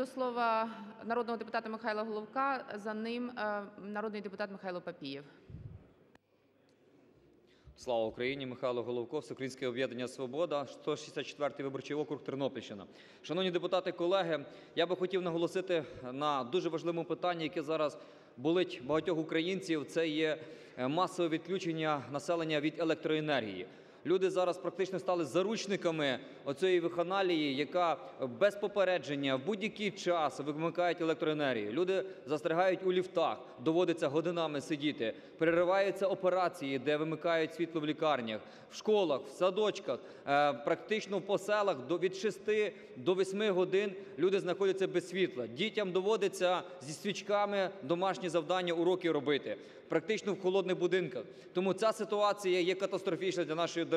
до слова народного депутата Михайла Головка. За ним е, народний депутат Михайло Папієв. Слава Україні! Михайло Головко, Всеукраїнське об'єднання «Свобода», 164 виборчий округ, Тернопільщина. Шановні депутати, колеги, я би хотів наголосити на дуже важливому питанні, яке зараз болить багатьох українців. Це є е, масове відключення населення від електроенергії. Люди зараз практично стали заручниками оцієї виханалії, яка без попередження в будь-який час вимикають електроенергію. Люди застрягають у ліфтах, доводиться годинами сидіти, перериваються операції, де вимикають світло в лікарнях, в школах, в садочках, е, практично по селах від 6 до 8 годин люди знаходяться без світла. Дітям доводиться зі свічками домашні завдання, уроки робити, практично в холодних будинках. Тому ця ситуація є катастрофічна для нашої держави.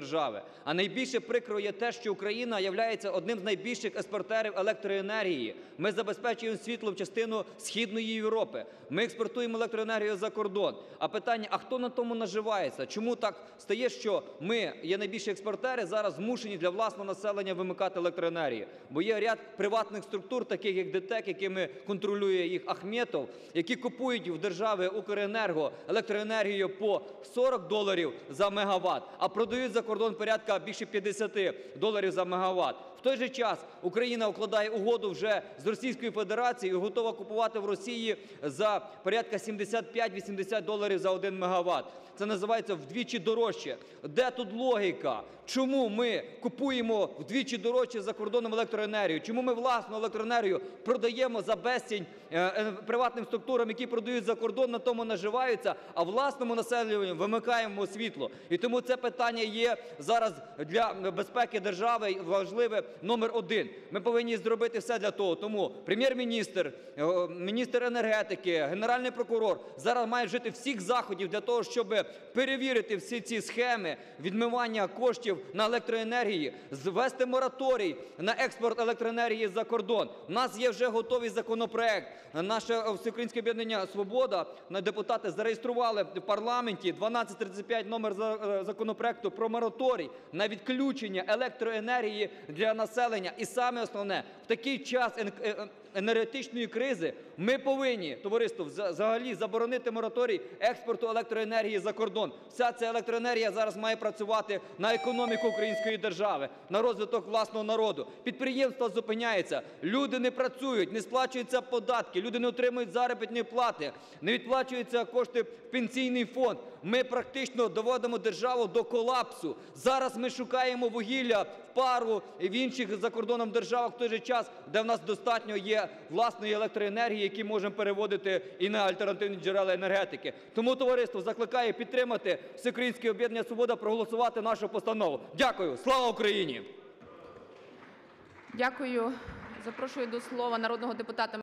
А найбільше прикро є те, що Україна є одним з найбільших експортерів електроенергії. Ми забезпечуємо світлом частину Східної Європи. Ми експортуємо електроенергію за кордон. А питання: а хто на тому наживається? Чому так стає, що ми є найбільші експортери, зараз змушені для власного населення вимикати електроенергію? Бо є ряд приватних структур, таких як ДТЕК, якими контролює їх Ахметов, які купують в держави Укренерго електроенергію по 40 доларів за мегаватт, а продають за кордон порядка більше 50 доларів за мегаватт. В той же час Україна укладає угоду вже з Російською Федерацією і готова купувати в Росії за порядка 75-80 доларів за 1 мегаватт. Це називається вдвічі дорожче. Де тут логіка? Чому ми купуємо вдвічі дорожче за кордоном електроенергію? Чому ми власну електроенергію продаємо за безцінь е, е, приватним структурам, які продають за кордон, на тому наживаються, а власному населенню вимикаємо світло? І тому це питання є зараз для безпеки держави важливе номер один. Ми повинні зробити все для того. Тому Прем'єр-міністр, е, міністр енергетики, Генеральний прокурор зараз мають вжити всіх заходів для того, щоб перевірити всі ці схеми відмивання коштів на електроенергії, ввести мораторій на експорт електроенергії за кордон. У нас є вже готовий законопроект. Наше Всеукраїнське об'єднання "Свобода", депутати зареєстрували в парламенті 1235 номер законопроекту про мораторій на відключення електроенергії для населення. І саме основне, в такий час е- е- енергетичної кризи ми повинні, товариство, взагалі заборонити мораторій експорту електроенергії за кордон. Вся ця електроенергія зараз має працювати на економіку української держави, на розвиток власного народу. Підприємства зупиняються, люди не працюють, не сплачуються податки, люди не отримують заробітної плати, не відплачуються кошти в Пенсійний фонд. Ми практично доводимо державу до колапсу. Зараз ми шукаємо вугілля в пару і в інших за кордоном державах в той же час, де в нас достатньо власної електроенергії, які можемо переводити і на альтернативні джерела енергетики. Тому товариство закликає підтримати Всеукраїнське об'єднання "Свобода", проголосувати нашу постанову. Дякую. Слава Україні! Дякую. Запрошую до слова народного депутата